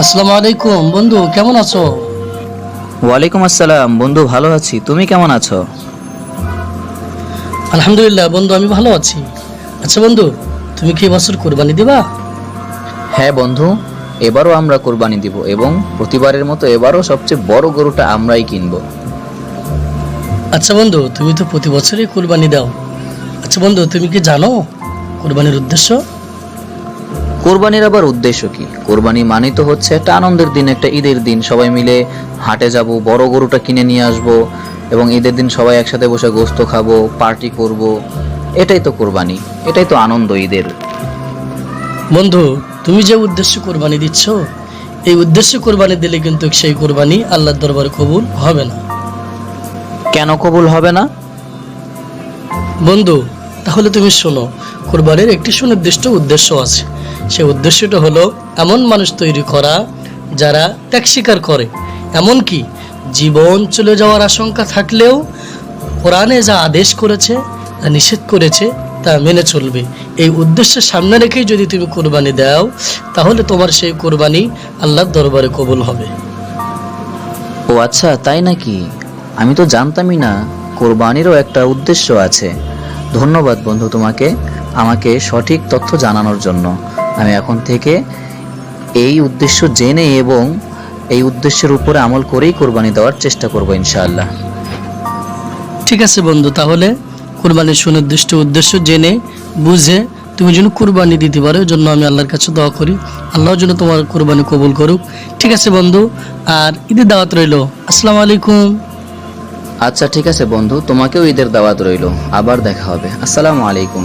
আসসালামু আলাইকুম বন্ধু কেমন আছো? ওয়ালাইকুম আসসালাম বন্ধু ভালো আছি। তুমি কেমন আছো? আলহামদুলিল্লাহ বন্ধু আমি ভালো আছি। আচ্ছা বন্ধু তুমি কি কোরবানি দিবা? হ্যাঁ বন্ধু এবারও আমরা কোরবানি দিব এবং প্রতিবারের মতো এবারও সবচেয়ে বড় গরুটা আমরাই কিনবো। আচ্ছা বন্ধু তুমি তো প্রতি বছরই কোরবানি দাও। আচ্ছা বন্ধু তুমি কি জানো কোরবানির উদ্দেশ্য? কোরবানির আবার উদ্দেশ্য কি? কোরবানি মানে তো হচ্ছে একটা আনন্দের দিন একটা ঈদের দিন। সবাই মিলে হাটে যাব বড় গরুটা কিনে নিয়ে আসব এবং ঈদের দিন সবাই একসাথে বসে গোস্ত খাব পার্টি করব। এটাই তো কোরবানি এটাই তো আনন্দ ঈদের। বন্ধু তুমি যে উদ্দেশ্য কোরবানি দিচ্ছ এই উদ্দেশ্যে কোরবানি দিলে কিন্তু সেই কোরবানি আল্লাহর দরবারে কবুল হবে না। কেন কবুল হবে না? বন্ধু তাহলে তুমি শোনো কোরবানির একটি সুনির্দিষ্ট উদ্দেশ্য আছে। সে উদ্দেশ্যটা হলো এমন মানুষ তৈরি করা যারা ত্যাগ স্বীকার করে। এমনকি জীবন চলে যাওয়ার আশঙ্কা থাকলেও কোরআনে যা আদেশ করেছে তা নিষেধ করেছে, তা মেনে চলবে। এই উদ্দেশ্যের সামনে রেখেই যদি তুমি কোরবানি দাও, তাহলে তোমার সেই কোরবানি আল্লাহর দরবারে কবুল হবে। ও আচ্ছা তাই নাকি? আমি তো জানতামই না কোরবানিরও একটা উদ্দেশ্য আছে। ধন্যবাদ বন্ধু তোমাকে আমাকে সঠিক তথ্য জানানোর জন্য। আমি এখন থেকে এই উদ্দেশ্য জেনে এবং এই উদ্দেশ্যের উপরে আমল করেই কোরবানি দেওয়ার চেষ্টা করব ইনশাআল্লাহ। ঠিক আছে বন্ধু তাহলে কোরবানির সুনির্দিষ্ট উদ্দেশ্য জেনে বুঝে তুমি যেন কোরবানি দিতে পারো জন্য আমি আল্লাহর কাছে দোয়া করি। আল্লাহ যেন তোমার কোরবানি কবুল করুক। ঠিক আছে বন্ধু আর ঈদের দাওয়াত রইল। আসসালামু আলাইকুম। আচ্ছা ঠিক আছে বন্ধু তোমাকেও ঈদের দাওয়াত রইল। আবার দেখা হবে। আসসালামু আলাইকুম।